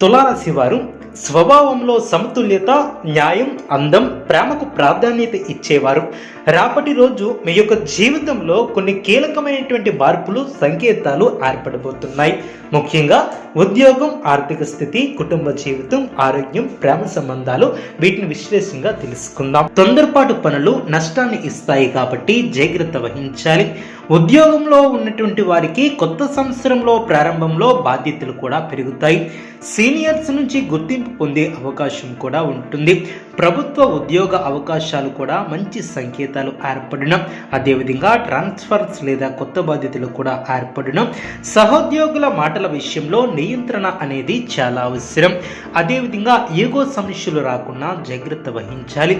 తులారాశి వారు స్వభావంలో సమతుల్యత న్యాయం అందం ప్రేమకు ప్రాధాన్యత ఇచ్చేవారు. రాపటి రోజు మీ యొక్క జీవితంలో కొన్ని కీలకమైనటువంటి మార్పులు సంకేతాలు ఏర్పడబోతున్నాయి. ముఖ్యంగా ఉద్యోగం ఆర్థిక స్థితి కుటుంబ జీవితం ఆరోగ్యం ప్రేమ సంబంధాలు వీటిని విశ్లేషంగా తెలుసుకుందాం. తొందరపాటు పనులు నష్టాన్ని ఇస్తాయి కాబట్టి జాగ్రత్త వహించాలి. ఉద్యోగంలో ఉన్నటువంటి వారికి కొత్త సంవత్సరంలో ప్రారంభంలో బాధ్యతలు కూడా పెరుగుతాయి. సీనియర్స్ నుంచి గుర్తింపు పొందే అవకాశం కూడా ఉంటుంది. ప్రభుత్వ ఉద్యోగ అవకాశాలు కూడా మంచి సంకేతాలు ఏర్పడడం అదేవిధంగా ట్రాన్స్ఫర్స్ లేదా కొత్త బాధ్యతలు కూడా ఏర్పడడం సహోద్యోగుల మాటల విషయంలో నియంత్రణ అనేది చాలా అవసరం. అదేవిధంగా ఏగో సమస్యలు రాకుండా జాగ్రత్త వహించాలి.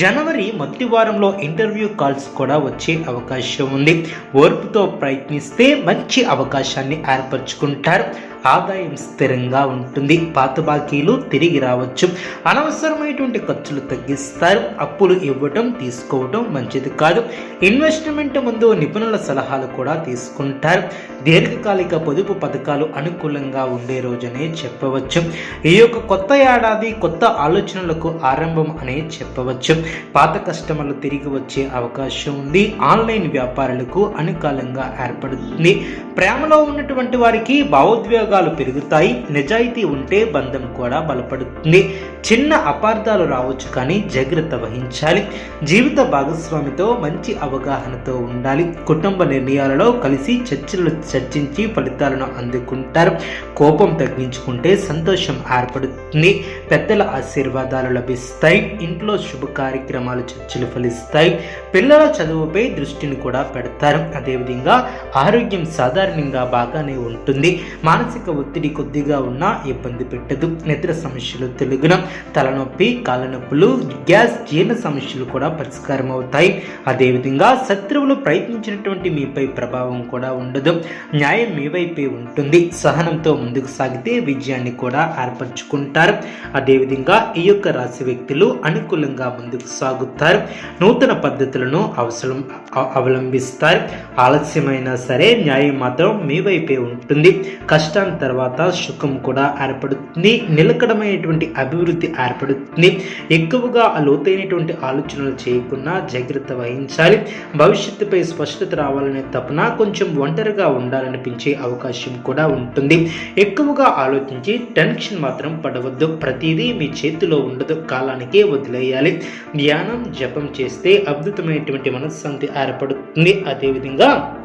జనవరి మొదటి వారంలో ఇంటర్వ్యూ కాల్స్ కూడా వచ్చే అవకాశం ఉంది. ఓర్పుతో ప్రయత్నిస్తే మంచి అవకాశాన్ని ఏర్పరచుకుంటారు. ఆదాయం స్థిరంగా ఉంటుంది. పాత బాకీలు తిరిగి రావచ్చు. అనవసరమైనటువంటి ఖర్చులు తగ్గిస్తారు. అప్పులు ఇవ్వటం తీసుకోవటం మంచిది కాదు. ఇన్వెస్ట్మెంట్ ముందు నిపుణుల సలహాలు కూడా తీసుకుంటారు. దీర్ఘకాలిక పొదుపు పథకాలు అనుకూలంగా ఉండే రోజనే చెప్పవచ్చు. ఈ యొక్క కొత్త ఏడాది కొత్త ఆలోచనలకు ఆరంభం అనే చెప్పవచ్చు. పాత కస్టమర్లు తిరిగి వచ్చే అవకాశం ఉంది. ఆన్లైన్ వ్యాపారులకు అనుకూలంగా ఏర్పడుతుంది. ప్రేమలో ఉన్నటువంటి వారికి భావోద్వేగాలు పెరుగుతాయి నిజాయితీ ఉంటే బంధం కూడా బలపడుతుంది. చిన్న అపార్థాలు రావచ్చు కానీ జాగ్రత్త వహించాలి. జీవిత భాగస్వామితో మంచి అవగాహనతో ఉండాలి. కుటుంబ నిర్ణయాలలో కలిసి చర్చలు చర్చించి ఫలితాలను అందుకుంటారు. కోపం తగ్గించుకుంటే సంతోషం ఏర్పడుతుంది. పెద్దల ఆశీర్వాదాలు లభిస్తాయి. ఇంట్లో శుభ కార్యక్రమాలు చర్చలు ఫలిస్తాయి. పిల్లల చదువుపై దృష్టిని కూడా పెడతారు. అదేవిధంగా ఆరోగ్యం సాధారణంగా బాగానే ఉంటుంది. మానసిక ఒత్తిడి కొద్దిగా ఉన్నా ఇబ్బంది పెట్టదు. నిద్ర సమస్యలు తెలుగున తలనొప్పి కాళ్ళనొప్పులు గ్యాస్ జీర్ణ సమస్యలు కూడా పరిష్కారం అవుతాయి. అదేవిధంగా శత్రువులు ప్రయత్నించినటువంటి మీపై ప్రభావం కూడా ఉండదు. న్యాయం మీ వైపే ఉంటుంది. సహనంతో ముందుకు సాగితే విజయాన్ని కూడా ఏర్పరచుకుంటారు. అదేవిధంగా ఈ యొక్క రాశి వ్యక్తులు అనుకూలంగా ముందుకు సాగుతారు. నూతన పద్ధతులను అవసరం అవలంబిస్తారు. ఆలస్యమైనా సరే న్యాయం మాత్రం మీ వైపే ఉంటుంది. కష్టాన్ని తర్వాత సుఖం కూడా ఏర్పడుతుంది. నిలకడమైనటువంటి అభివృద్ధి ఏర్పడుతుంది. ఎక్కువగా లోతైనటువంటి ఆలోచనలు చేయకుండా జాగ్రత్త వహించాలి. భవిష్యత్తుపై స్పష్టత రావాలనే తపన కొంచెం ఒంటరిగా ఉండాలనిపించే అవకాశం కూడా ఉంటుంది. ఎక్కువగా ఆలోచించి టెన్షన్ మాత్రం పడవద్దు. ప్రతిదీ మీ చేతిలో ఉండదు. కాలానికే వదిలేయాలి. ధ్యానం జపం చేస్తే అద్భుతమైనటువంటి మనశ్శాంతి ఏర్పడుతుంది. అదేవిధంగా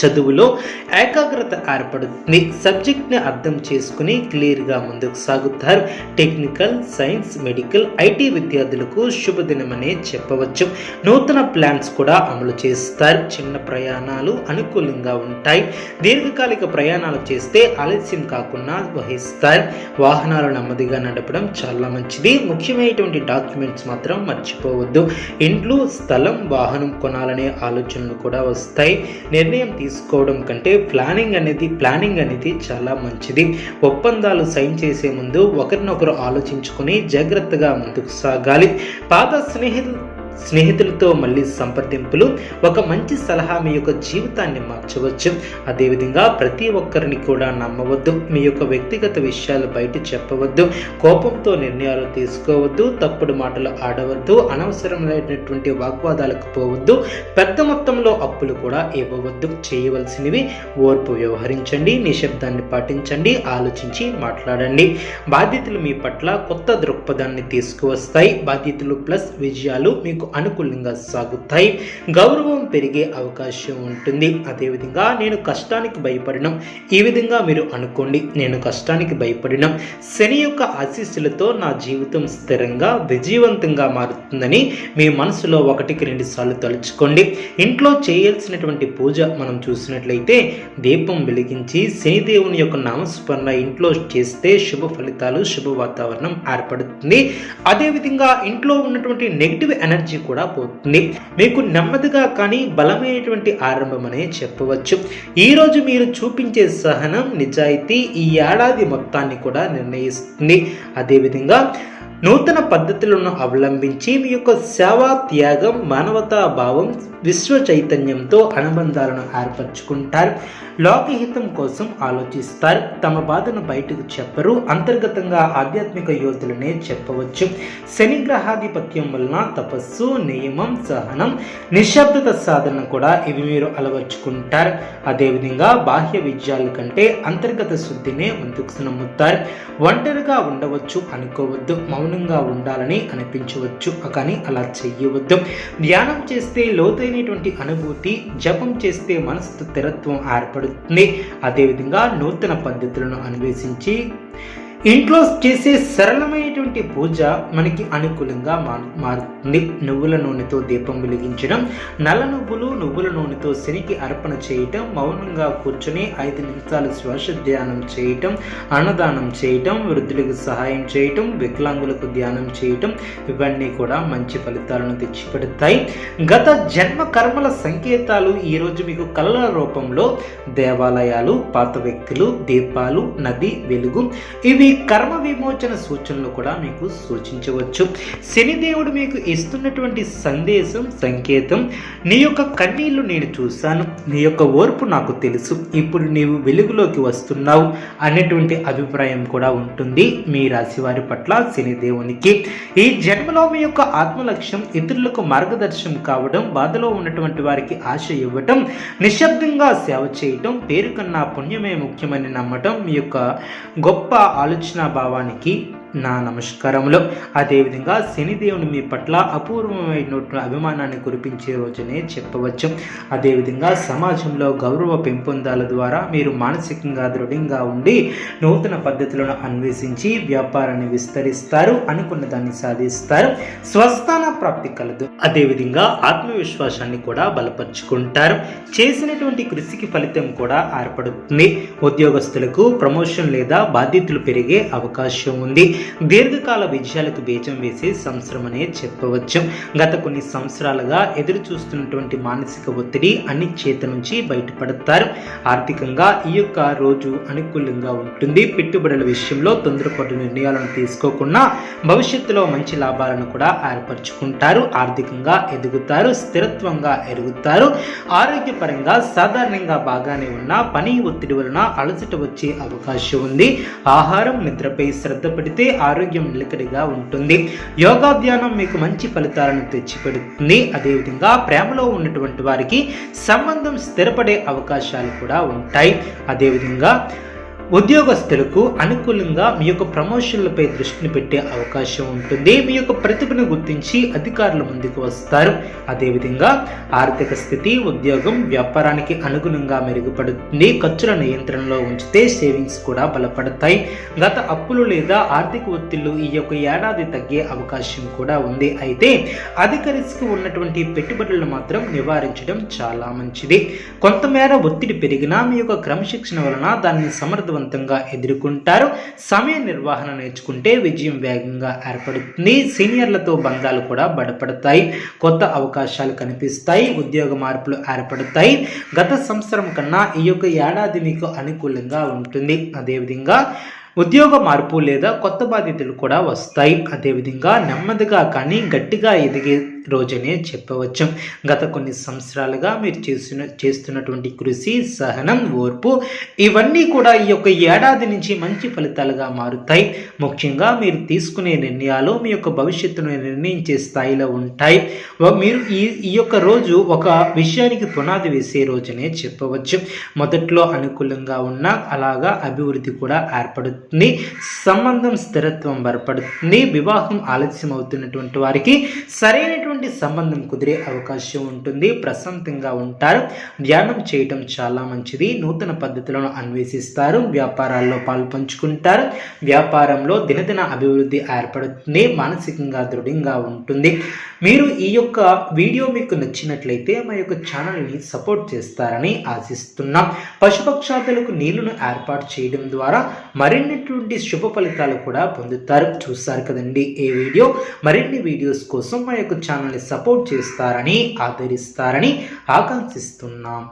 చదువులో ఏకాగ్రత ఏర్పడుతుంది. సబ్జెక్ట్ని అర్థం చేసుకుని క్లియర్గా ముందుకు సాగుతారు. టెక్నికల్ సైన్స్ మెడికల్ ఐటీ విద్యార్థులకు శుభదినమనే చెప్పవచ్చు. నూతన ప్లాన్స్ కూడా అమలు చేస్తారు. చిన్న ప్రయాణాలు అనుకూలంగా ఉంటాయి. దీర్ఘకాలిక ప్రయాణాలు చేస్తే ఆలస్యం కాకుండా వహిస్తారు. వాహనాలు నెమ్మదిగా నడపడం చాలా మంచిది. ముఖ్యమైనటువంటి డాక్యుమెంట్స్ మాత్రం మర్చిపోవద్దు. ఇంట్లో స్థలం వాహనం కొనాలనే ఆలోచనలు కూడా వస్తాయి. నిర్ణయం తీసుకోవడం కంటే ప్లానింగ్ అనేది ప్లానింగ్ అనేది చాలా మంచిది. ఒప్పందాలు సైన్ చేసే ముందు ఒకరినొకరు ఆలోచించుకొని జాగ్రత్తగా ముందుకు సాగాలి. పాత స్నేహితులు స్నేహితులతో మళ్ళీ సంప్రదింపులు ఒక మంచి సలహా మీ యొక్క జీవితాన్ని మార్చవచ్చు. అదేవిధంగా ప్రతి ఒక్కరిని కూడా నమ్మవద్దు మీ యొక్క వ్యక్తిగత విషయాలు బయట చెప్పవద్దు కోపంతో నిర్ణయాలు తీసుకోవద్దు తప్పుడు మాటలు ఆడవద్దు అనవసరమైనటువంటి వాగ్వాదాలకు పోవద్దు పెద్ద మొత్తంలో అప్పులు కూడా ఇవ్వవద్దు. చేయవలసినవి ఓర్పు వ్యవహరించండి నిశ్శబ్దాన్ని పాటించండి ఆలోచించి మాట్లాడండి. బాధ్యతలు మీ పట్ల కొత్త దృక్పథాన్ని తీసుకువస్తాయి. బాధ్యతలు ప్లస్ విజయాలు మీకు అనుకూలంగా సాగుతాయి. గౌరవం పెరిగే అవకాశం ఉంటుంది. అదేవిధంగా నేను కష్టానికి భయపడడం ఈ విధంగా మీరు అనుకోండి నేను కష్టానికి భయపడడం శని యొక్క ఆశీస్సులతో నా జీవితం స్థిరంగా విజయవంతంగా మారుతుందని మీ మనసులో ఒకటికి రెండు సార్లు తలుచుకోండి. ఇంట్లో చేయాల్సినటువంటి పూజ మనం చూసినట్లయితే దీపం వెలిగించి శనిదేవుని యొక్క నామస్మరణ ఇంట్లో చేస్తే శుభ ఫలితాలు శుభ వాతావరణం ఏర్పడుతుంది. అదేవిధంగా ఇంట్లో ఉన్నటువంటి నెగిటివ్ ఎనర్జీ కూడా పోతుంది. మీకు నెమ్మదిగా కానీ బలమైనటువంటి ఆరంభం అనే చెప్పవచ్చు ఈరోజు మీరు చూపించే సహనం నిజాయితీ ఈ ఏడాది మొత్తాన్ని కూడా నిర్ణయిస్తుంది. అదేవిధంగా నూతన పద్ధతులను అవలంబించి మీ యొక్క సేవా త్యాగం మానవతా భావం విశ్వ చైతన్యంతో అనుబంధాలను ఏర్పరచుకుంటారు. లోకహితం కోసం ఆలోచిస్తారు. తమ బాధను బయటకు చెప్పరు. అంతర్గతంగా ఆధ్యాత్మిక యోధులనే చెప్పవచ్చు. శని గ్రహాధిపత్యం వలన తపస్సు నియమం సహనం నిశ్శబ్దత సాధన కూడా ఇవి మీరు అలవర్చుకుంటారు. అదేవిధంగా బాహ్య విజయాల కంటే అంతర్గత శుద్ధినే ముందుకు నమ్ముతారు ఒంటరిగా ఉండవచ్చు అనుకోవద్దు. మౌనంగా ఉండాలని అనిపించవచ్చు కానీ అలా చెయ్యవద్దు. ధ్యానం చేస్తే లోతైనటువంటి అనుభూతి జపం చేస్తే మనసు స్థిరత్వం ఏర్పడుతుంది. అదేవిధంగా నూతన పద్ధతులను అన్వేషించి ఇంట్లో చేసే సరళమైనటువంటి పూజ మనకి అనుకూలంగా మారు మారుతుంది. నువ్వుల నూనెతో దీపం వెలిగించడం నల్ల నువ్వులు నువ్వుల నూనెతో శనికి అర్పణ చేయటం మౌనంగా కూర్చొని ఐదు నిమిషాలు శ్వాస ధ్యానం చేయటం అన్నదానం చేయటం వృద్ధులకు సహాయం చేయటం వికలాంగులకు ధ్యానం చేయటం ఇవన్నీ కూడా మంచి ఫలితాలను తెచ్చిపెడతాయి. గత జన్మ కర్మల సంకేతాలు ఈరోజు మీకు కళల రూపంలో దేవాలయాలు పాత వ్యక్తులు దీపాలు నది వెలుగు ఇవి కర్మ విమోచన సూచనలు కూడా మీకు సూచించవచ్చు. శనిదేవుడు మీకు ఇస్తున్నటువంటి సందేశం సంకేతం నీ యొక్క కన్నీళ్ళు నేను చూశాను నీ యొక్క ఓర్పు నాకు తెలుసు ఇప్పుడు నీవు వెలుగులోకి వస్తున్నావు అనేటువంటి అభిప్రాయం కూడా ఉంటుంది మీ రాశి వారి పట్ల శనిదేవునికి ఈ జన్మలో మీ యొక్క ఆత్మలక్ష్యం ఇతరులకు మార్గదర్శనం కావడం బాధలో ఉన్నటువంటి వారికి ఆశ ఇవ్వటం నిశ్శబ్దంగా సేవ చేయటం పేరు కన్నా పుణ్యమే ముఖ్యమని నమ్మటం మీ యొక్క గొప్ప ఆలోచన अर्चना की నా నమస్కారములు. అదేవిధంగా శనిదేవుని మీ పట్ల అపూర్వమైనటువంటి అభిమానాన్ని కురిపించే రోజునే చెప్పవచ్చు. అదేవిధంగా సమాజంలో గౌరవ పెంపొందాల ద్వారా మీరు మానసికంగా దృఢంగా ఉండి నూతన పద్ధతులను అన్వేషించి వ్యాపారాన్ని విస్తరిస్తారు అనుకున్న దాన్ని సాధిస్తారు. స్వస్థాన ప్రాప్తి కలదు. అదేవిధంగా ఆత్మవిశ్వాసాన్ని కూడా బలపరుచుకుంటారు. చేసినటువంటి కృషికి ఫలితం కూడా ఏర్పడుతుంది. ఉద్యోగస్తులకు ప్రమోషన్ లేదా బాధ్యతలు పెరిగే అవకాశం ఉంది. దీర్ఘకాల విజయాలకు బీజం వేసే సంవత్సరం అనే చెప్పవచ్చు. గత కొన్ని సంవత్సరాలుగా ఎదురు చూస్తున్నటువంటి మానసిక ఒత్తిడి అనిశ్చేత నుంచి బయటపడతారు. ఆర్థికంగా ఈ యొక్క రోజు అనుకూలంగా ఉంటుంది. పెట్టుబడుల విషయంలో తొందరపాటు నిర్ణయాలను తీసుకోకుండా భవిష్యత్తులో మంచి లాభాలను కూడా ఏర్పరచుకుంటారు. ఆర్థికంగా ఎదుగుతారు స్థిరత్వంగా ఎదుగుతారు ఆరోగ్యపరంగా సాధారణంగా బాగానే ఉన్న పని ఒత్తిడి వలన అలసట వచ్చే అవకాశం ఉంది. ఆహారం నిద్రపై శ్రద్ధ పెడితే ఆరోగ్యం నిలకడిగా ఉంటుంది. యోగా ధ్యానం మీకు మంచి ఫలితాలను తెచ్చిపెడుతుంది. అదేవిధంగా ప్రేమలో ఉన్నటువంటి వారికి సంబంధం స్థిరపడే అవకాశాలు కూడా ఉంటాయి. అదేవిధంగా ఉద్యోగస్తులకు అనుకూలంగా మీ యొక్క ప్రమోషన్లపై దృష్టిని పెట్టే అవకాశం ఉంటుంది. మీ యొక్క ప్రతిభను గుర్తించి అధికారుల ముందుకు వస్తారు. అదేవిధంగా ఆర్థిక స్థితి ఉద్యోగం వ్యాపారానికి అనుగుణంగా మెరుగుపడుతుంది. ఖర్చుల నియంత్రణలో ఉంచితే సేవింగ్స్ కూడా బలపడతాయి. గత అప్పులు లేదా ఆర్థిక ఒత్తిళ్ళు ఈ యొక్క ఏడాది తగ్గే అవకాశం కూడా ఉంది. అయితే అధిక రిస్క్ ఉన్నటువంటి పెట్టుబడులను మాత్రం నివారించడం చాలా మంచిది. కొంతమేర ఒత్తిడి పెరిగినా మీ యొక్క క్రమశిక్షణ వలన దాన్ని సమర్థవంతంగా సమర్థవంతంగా ఎదుర్కొంటారు. సమయ నిర్వహణ నేర్చుకుంటే విజయం వేగంగా ఏర్పడుతుంది. సీనియర్లతో బంధాలు కూడా బలపడతాయి. కొత్త అవకాశాలు కనిపిస్తాయి. ఉద్యోగ మార్పులు ఏర్పడతాయి. గత సంవత్సరం కన్నా ఈ యొక్క ఏడాది మీకు అనుకూలంగా ఉంటుంది. అదేవిధంగా ఉద్యోగ మార్పు లేదా కొత్త బాధ్యతలు కూడా వస్తాయి. అదేవిధంగా నెమ్మదిగా కానీ గట్టిగా ఎదిగే రోజనే చెప్పవచ్చు. గత కొన్ని సంవత్సరాలుగా మీరు చేస్తున్న చేస్తున్నటువంటి కృషి సహనం ఓర్పు ఇవన్నీ కూడా ఈ యొక్క ఏడాది నుంచి మంచి ఫలితాలుగా మారుతాయి. ముఖ్యంగా మీరు తీసుకునే నిర్ణయాలు మీ యొక్క భవిష్యత్తును నిర్ణయించే స్థాయిలో ఉంటాయి. మీరు ఈ ఈ యొక్క రోజు ఒక విషయానికి పునాది వేసే రోజునే చెప్పవచ్చు. మొదట్లో అనుకూలంగా ఉన్న అలాగా అభివృద్ధి కూడా ఏర్పడుతుంది. సంబంధం స్థిరత్వం ఏర్పడుతుంది. వివాహం ఆలస్యం అవుతున్నటువంటి వారికి సరైనటువంటి సంబంధం కుదిరే అవకాశం ఉంటుంది. ప్రశాంతంగా ఉంటారు. ధ్యానం చేయటం చాలా మంచిది. నూతన పద్ధతులను అన్వేషిస్తారు. వ్యాపారాల్లో పాల్పంచుకుంటారు వ్యాపారంలో దినదిన అభివృద్ధి ఏర్పడుతుంది. మానసికంగా దృఢంగా ఉంటుంది. మీరు ఈ యొక్క వీడియో మీకు నచ్చినట్లయితే మా యొక్క ఛానల్ని సపోర్ట్ చేస్తారని ఆశిస్తున్నాం. పశుపక్షాదులకు నీళ్ళను ఏర్పాటు చేయడం ద్వారా మరిన్నిటువంటి శుభ ఫలితాలు కూడా పొందుతారు. చూస్తారు కదండి ఈ వీడియో. మరిన్ని వీడియోస్ కోసం మా యొక్క ఛానల్ని సపోర్ట్ చేస్తారని ఆదరిస్తారని ఆకాంక్షిస్తున్నాం.